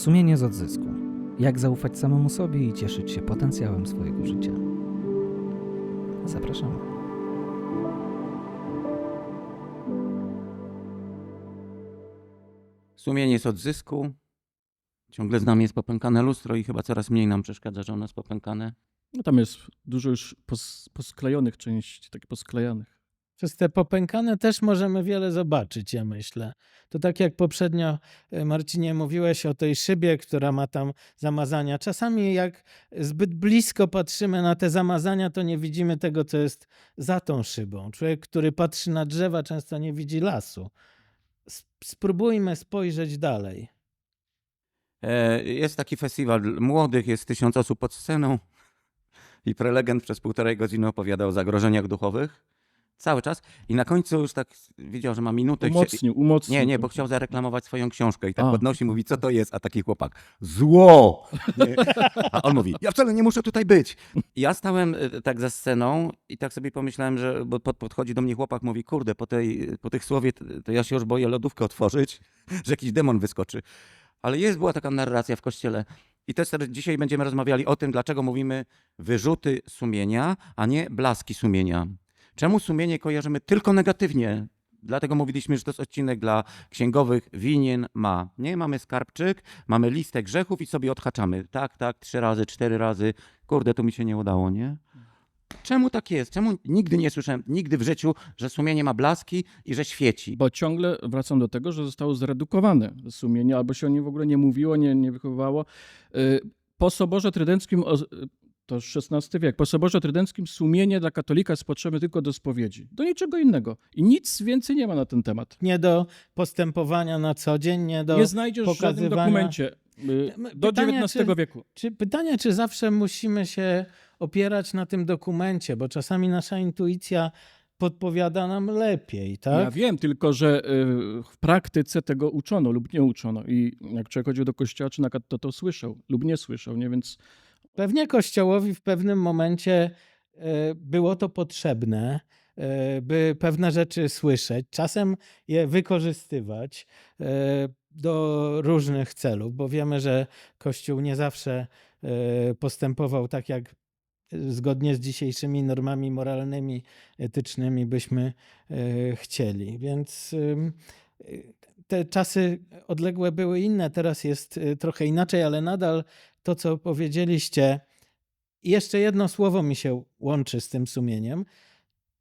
Sumienie z odzysku. Jak zaufać samemu sobie i cieszyć się potencjałem swojego życia. Zapraszamy. Sumienie jest odzysku. Ciągle z nami jest popękane lustro i chyba coraz mniej nam przeszkadza, że ono jest popękane. No tam jest dużo już pos, posklejonych części, takich posklejanych. Przez te popękane też możemy wiele zobaczyć, ja myślę. To tak jak poprzednio, e, Marcinie, mówiłeś o tej szybie, która ma tam zamazania. Czasami jak zbyt blisko patrzymy na te zamazania, to nie widzimy tego, co jest za tą szybą. Człowiek, który patrzy na drzewa, często nie widzi lasu. Spróbujmy spojrzeć dalej. E, Jest taki festiwal młodych, jest tysiąc osób pod sceną i prelegent przez półtorej godziny opowiada o zagrożeniach duchowych. Cały czas. I na końcu już tak widział, że ma minutę. Umocnił, umocnił. Nie, nie, bo chciał zareklamować swoją książkę i tak A. podnosi, mówi, co to jest, a taki chłopak, zło! Nie. A on mówi, ja wcale nie muszę tutaj być. Ja stałem e, tak za sceną i tak sobie pomyślałem, że, bo pod, podchodzi do mnie chłopak, mówi, kurde, po, tej, po tych słowie to, ja się już boję lodówkę otworzyć, że jakiś demon wyskoczy. Ale jest, była taka narracja w kościele. I też dzisiaj będziemy rozmawiali o tym, dlaczego mówimy wyrzuty sumienia, a nie blaski sumienia. Czemu sumienie kojarzymy tylko negatywnie? Dlatego mówiliśmy, że to jest odcinek dla księgowych winien ma. Nie, mamy skarbczyk, mamy listę grzechów i sobie odhaczamy. Tak, tak, trzy razy, cztery razy. Kurde, to mi się nie udało, nie? Czemu tak jest? Czemu nigdy nie słyszałem, nigdy w życiu, że sumienie ma blaski i że świeci? Bo ciągle wracam do tego, że zostało zredukowane sumienie, albo się o nim w ogóle nie mówiło, nie, nie wychowywało. Y, Po Soborze Trydenckim, to XVI wiek, po Soborze Trydenckim sumienie dla katolika jest potrzebne tylko do spowiedzi. Do niczego innego. I nic więcej nie ma na ten temat. Nie do postępowania na co dzień, nie do. nie znajdziesz w żadnym pokazywania- dokumencie y, do pytanie, XIX czy- wieku. Czy pytanie, czy zawsze musimy się opierać na tym dokumencie, bo czasami nasza intuicja podpowiada nam lepiej, tak? Ja wiem, tylko że y, w praktyce tego uczono lub nie uczono. I jak człowiek chodził do kościoła czy na to to słyszał lub nie słyszał, nie? Więc Pewnie Kościołowi w pewnym momencie e, było to potrzebne, e, by pewne rzeczy słyszeć, czasem je wykorzystywać e, do różnych celów, bo wiemy, że Kościół nie zawsze postępował tak, jak zgodnie z dzisiejszymi normami moralnymi, etycznymi byśmy chcieli. Więc te czasy odległe były inne, teraz jest trochę inaczej, ale nadal to, co powiedzieliście, jeszcze jedno słowo mi się łączy z tym sumieniem.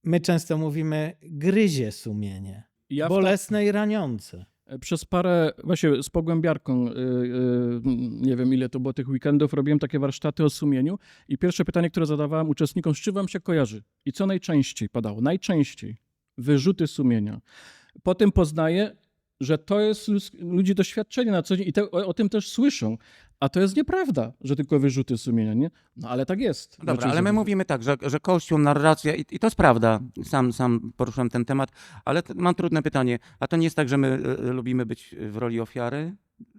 My często mówimy gryzie sumienie, ja bolesne i raniące. Przez parę, właśnie z pogłębiarką, y, y, nie wiem ile to było tych weekendów, robiłem takie warsztaty o sumieniu i pierwsze pytanie, które zadawałem uczestnikom, z czym wam się kojarzy? I co najczęściej padało? Najczęściej. Wyrzuty sumienia. Potem poznaję, że to jest ludzi doświadczenie na co dzień i te, o, o tym też słyszą. A to jest nieprawda, że tylko wyrzuty sumienia, nie? No ale tak jest. Dobra, Znaczy, ale my mówimy tak, że, że Kościół, narracja, i, i to jest prawda, sam, sam poruszyłem ten temat, ale mam trudne pytanie. A to nie jest tak, że my e, lubimy być w roli ofiary?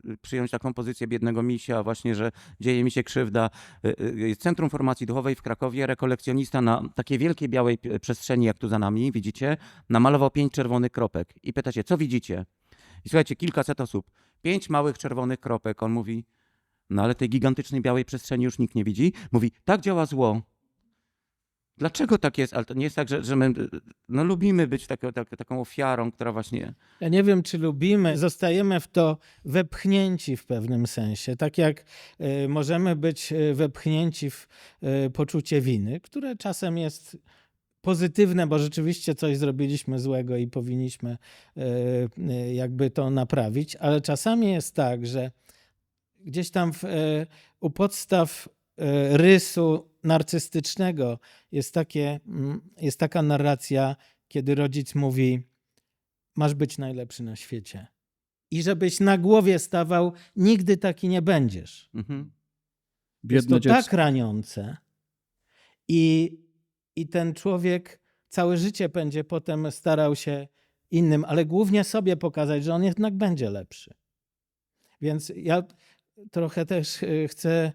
E, Przyjąć taką pozycję biednego misia, właśnie, że dzieje mi się krzywda. E, e, Jest Centrum Formacji Duchowej w Krakowie, rekolekcjonista na takiej wielkiej białej przestrzeni, jak tu za nami, widzicie, namalował pięć czerwonych kropek. I pytacie, co widzicie? I słuchajcie, kilkaset osób, pięć małych czerwonych kropek. On mówi, no ale tej gigantycznej białej przestrzeni już nikt nie widzi. Mówi, tak działa zło. Dlaczego tak jest? Ale to nie jest tak, że, że my no, lubimy być tako, tak, taką ofiarą, która właśnie. Ja nie wiem, czy lubimy, zostajemy w to wepchnięci w pewnym sensie. Tak jak y, możemy być y, wepchnięci w y, poczucie winy, które czasem jest pozytywne, bo rzeczywiście coś zrobiliśmy złego i powinniśmy y, y, jakby to naprawić, ale czasami jest tak, że gdzieś tam w, y, u podstaw rysu narcystycznego jest, takie, mm, jest taka narracja, kiedy rodzic mówi: Masz być najlepszy na świecie. I żebyś na głowie stawał, nigdy taki nie będziesz. Mhm. Biedne jest to dziecko. tak raniące. I, I ten człowiek całe życie będzie potem starał się innym, ale głównie sobie pokazać, że on jednak będzie lepszy. Więc ja trochę też y, chcę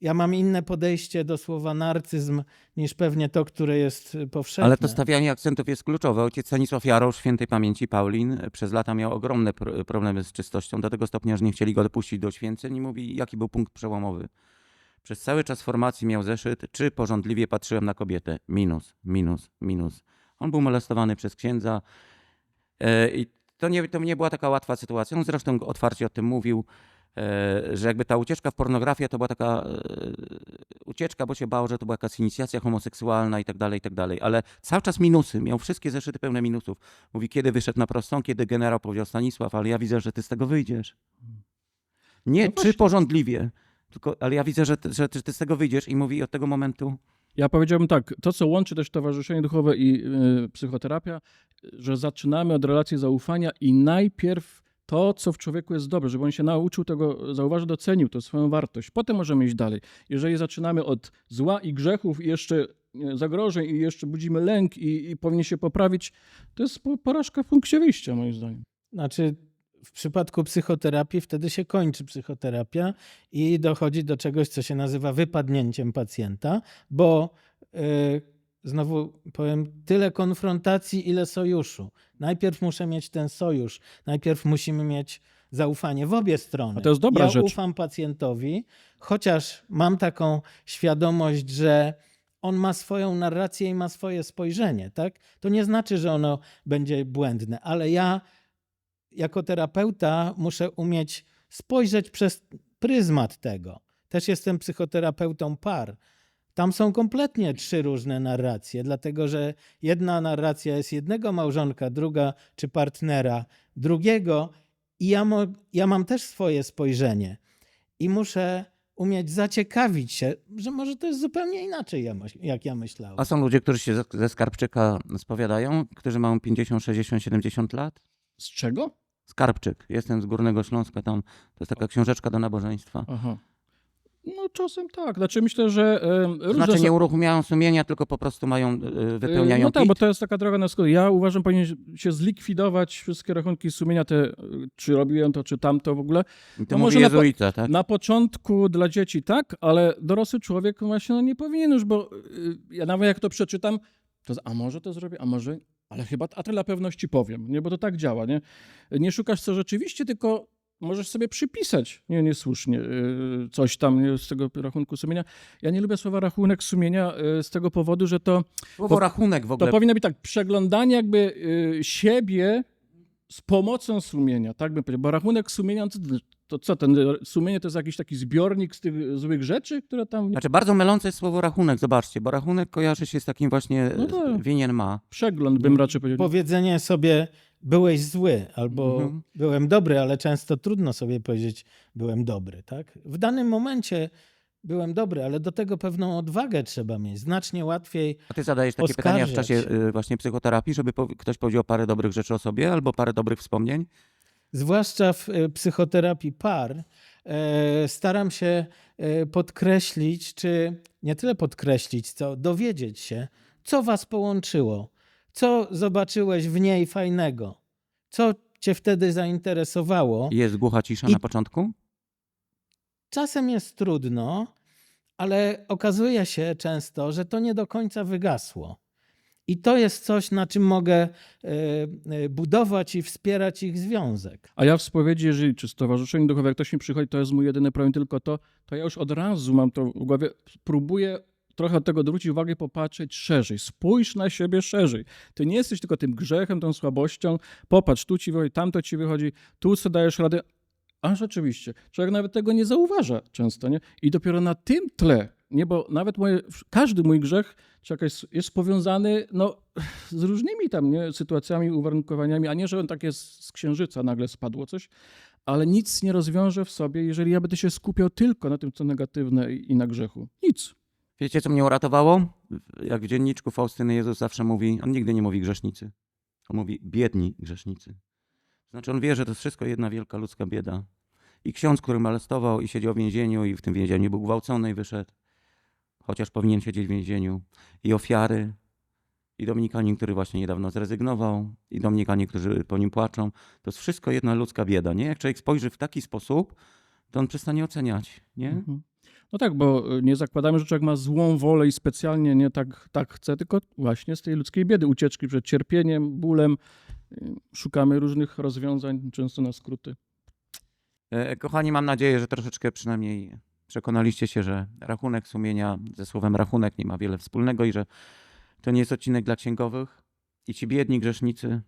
ja mam inne podejście do słowa narcyzm niż pewnie to, które jest y, powszechne. Ale to stawianie akcentów jest kluczowe. Ojciec Stanisław Jarosz, świętej pamięci Paulin, przez lata miał ogromne pr- problemy z czystością, do tego stopnia, że nie chcieli go dopuścić do święceń i mówi, jaki był punkt przełomowy. Przez cały czas formacji miał zeszyt, czy porządliwie patrzyłem na kobietę. Minus, minus, minus. On był molestowany przez księdza e, i to nie, to nie była taka łatwa sytuacja. On zresztą otwarcie o tym mówił, e, że jakby ta ucieczka w pornografię to była taka e, ucieczka, bo się bał, że to była jakaś inicjacja homoseksualna i tak dalej, i tak dalej. Ale cały czas minusy. Miał wszystkie zeszyty pełne minusów. Mówi, kiedy wyszedł na prostą, kiedy generał powiedział Stanisław, ale ja widzę, że ty z tego wyjdziesz. Nie, No czy porządliwie, tylko, ale ja widzę, że, ty- że ty z tego wyjdziesz i mówi od tego momentu. Ja powiedziałbym tak, to co łączy też towarzyszenie duchowe i y, psychoterapia, że zaczynamy od relacji zaufania i najpierw to, co w człowieku jest dobre, żeby on się nauczył tego, zauważył, docenił to swoją wartość. Potem możemy iść dalej. Jeżeli zaczynamy od zła i grzechów i jeszcze zagrożeń i jeszcze budzimy lęk i, i powinien się poprawić, to jest po- porażka w punkcie wyjścia moim zdaniem. Znaczy, w przypadku psychoterapii wtedy się kończy psychoterapia i dochodzi do czegoś, co się nazywa wypadnięciem pacjenta, bo yy, znowu powiem, tyle konfrontacji, ile sojuszu. Najpierw muszę mieć ten sojusz, najpierw musimy mieć zaufanie w obie strony. A to jest dobra ja rzecz. ufam pacjentowi, chociaż mam taką świadomość, że on ma swoją narrację i ma swoje spojrzenie, tak? To nie znaczy, że ono będzie błędne, ale ja jako terapeuta muszę umieć spojrzeć przez pryzmat tego. Też jestem psychoterapeutą par. Tam są kompletnie trzy różne narracje, dlatego że jedna narracja jest jednego małżonka, druga czy partnera drugiego, i ja, mo, ja mam też swoje spojrzenie. I muszę umieć zaciekawić się, że może to jest zupełnie inaczej, jak ja myślałem. A są ludzie, którzy się ze Skarbczyka spowiadają, którzy mają 50, 60, 70 lat? Z czego? Skarbczyk. Jestem z Górnego Śląska, tam to jest taka książeczka do nabożeństwa. Aha. No czasem tak. Znaczy myślę, że różne Znaczy są- nie uruchamiają sumienia, tylko po prostu mają, y, wypełniają No tak, bo to jest taka droga na skrót. Ja uważam, powinien się zlikwidować wszystkie rachunki sumienia, te, y, czy robiłem to, czy tamto w ogóle. I to no może na po- jezuita, tak? Na początku dla dzieci tak, ale dorosły człowiek właśnie no, nie powinien już, bo ja nawet jak to przeczytam, to a może to zrobię, a może, ale chyba, a tyle pewności powiem, nie, bo to tak działa, nie? Nie szukasz co rzeczywiście, tylko możesz sobie przypisać, nie, niesłusznie, y, coś tam nie, z tego rachunku sumienia. Ja nie lubię słowa rachunek sumienia y, z tego powodu, że to Słowo po- rachunek w to ogóle. powinno być tak, przeglądanie jakby y, siebie z pomocą sumienia, tak bym powiedział. Bo rachunek sumienia, to, co, ten sumienie to jest jakiś taki zbiornik z tych złych rzeczy, które tam... Znaczy bardzo mylące jest słowo rachunek, zobaczcie, bo rachunek kojarzy się z takim właśnie No no tak. winien ma. Przegląd bym raczej powiedział. Powiedzenie sobie byłeś zły albo Mhm. byłem dobry, ale często trudno sobie powiedzieć byłem dobry, tak? W danym momencie byłem dobry, ale do tego pewną odwagę trzeba mieć. Znacznie łatwiej A ty zadajesz takie pytania w czasie y, właśnie psychoterapii, żeby ktoś powiedział parę dobrych rzeczy o sobie albo parę dobrych wspomnień? Zwłaszcza w e, psychoterapii par, e, staram się e, podkreślić, czy nie tyle podkreślić, co dowiedzieć się, co was połączyło, co zobaczyłeś w niej fajnego, co cię wtedy zainteresowało. Jest głucha cisza I- na początku? Czasem jest trudno, ale okazuje się często, że to nie do końca wygasło. I to jest coś, na czym mogę e, e, budować i wspierać ich związek. A ja w spowiedzi, jeżeli czy stowarzyszeniu duchowe, jak ktoś mi przychodzi, to jest mój jedyny problem, tylko to, to ja już od razu mam to w głowie, próbuję trochę od tego odwrócić uwagę, popatrzeć szerzej. Spójrz na siebie szerzej. Ty nie jesteś tylko tym grzechem, tą słabością. Popatrz, tu ci wychodzi, tamto ci wychodzi, tu sobie dajesz radę. A rzeczywiście, człowiek nawet tego nie zauważa często, nie? I dopiero na tym tle, nie, bo nawet moje, każdy mój grzech jest powiązany no, z różnymi tam nie, sytuacjami, uwarunkowaniami, a nie, że on tak jest z księżyca nagle spadło coś, ale nic nie rozwiąże w sobie, jeżeli ja będę się skupiał tylko na tym, co negatywne i, i na grzechu. Nic. Wiecie, co mnie uratowało? Jak w dzienniczku Faustyny Jezus zawsze mówi, on nigdy nie mówi grzesznicy. On mówi biedni grzesznicy. Znaczy on wie, że to jest wszystko jedna wielka ludzka bieda. I ksiądz, który molestował i siedział w więzieniu i w tym więzieniu był gwałcony i wyszedł, chociaż powinien siedzieć w więzieniu. I ofiary, i Dominikanin, który właśnie niedawno zrezygnował, i Dominikanin, którzy po nim płaczą. To jest wszystko jedna ludzka bieda, nie? Jak człowiek spojrzy w taki sposób, to on przestanie oceniać, nie? Mhm. No tak, bo y, nie zakładamy, że człowiek ma złą wolę i specjalnie nie tak, tak chce, tylko właśnie z tej ludzkiej biedy, ucieczki przed cierpieniem, bólem. Y, Szukamy różnych rozwiązań, często na skróty. E, Kochani, mam nadzieję, że troszeczkę przynajmniej przekonaliście się, że rachunek sumienia ze słowem rachunek nie ma wiele wspólnego i że to nie jest odcinek dla księgowych. I ci biedni grzesznicy,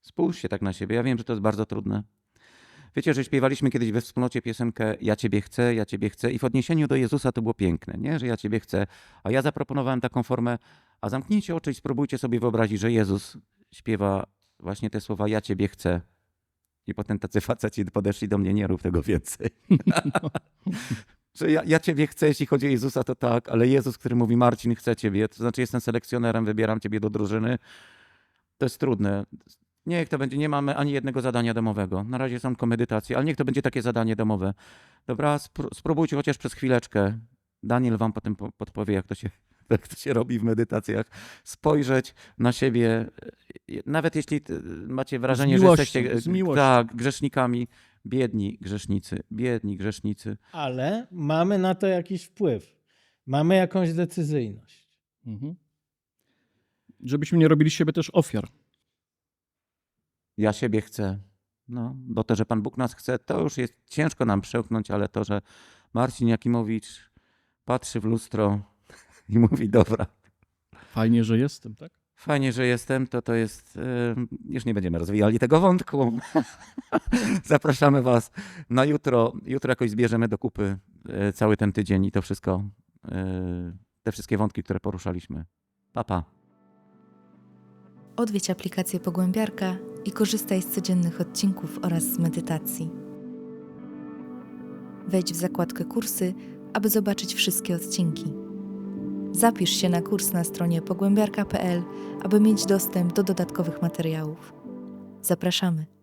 spójrzcie tak na siebie. Ja wiem, że to jest bardzo trudne. Wiecie, że śpiewaliśmy kiedyś we wspólnocie piosenkę Ja Ciebie chcę, ja Ciebie chcę i w odniesieniu do Jezusa to było piękne, nie? że ja Ciebie chcę. A ja zaproponowałem taką formę, a zamknijcie oczy i spróbujcie sobie wyobrazić, że Jezus śpiewa właśnie te słowa Ja Ciebie chcę. I potem tacy faceci podeszli do mnie, nie rób tego więcej. że ja, ja ciebie chcę, jeśli chodzi o Jezusa, to tak, ale Jezus, który mówi Marcin, chcę ciebie, to znaczy jestem selekcjonerem, wybieram ciebie do drużyny, to jest trudne. Niech to będzie, nie mamy ani jednego zadania domowego. Na razie są tylko medytacje, ale niech to będzie takie zadanie domowe. Dobra, spró- spróbujcie chociaż przez chwileczkę. Daniel wam potem po- podpowie, jak to się, jak to się robi w medytacjach. Spojrzeć na siebie, e, nawet jeśli e, macie wrażenie, że miłością, jesteście e, tak, grzesznikami, biedni grzesznicy, biedni grzesznicy. Ale mamy na to jakiś wpływ. Mamy jakąś decyzyjność. Mhm. Żebyśmy nie robili siebie też ofiar. Ja siebie chcę. No, bo to, że Pan Bóg nas chce, to już jest ciężko nam przełknąć, ale to, że Marcin Jakimowicz patrzy w lustro i mówi, dobra, Fajnie, że jestem, tak? Fajnie, że jestem, to to jest... Yy, już nie będziemy rozwijali tego wątku. Zapraszamy Was na jutro. Jutro jakoś zbierzemy do kupy yy, cały ten tydzień i to wszystko, yy, te wszystkie wątki, które poruszaliśmy. Pa, pa. Odwiedź aplikację Pogłębiarka i korzystaj z codziennych odcinków oraz z medytacji. Wejdź w zakładkę Kursy, aby zobaczyć wszystkie odcinki. Zapisz się na kurs na stronie pogłębiarka.pl, aby mieć dostęp do dodatkowych materiałów. Zapraszamy.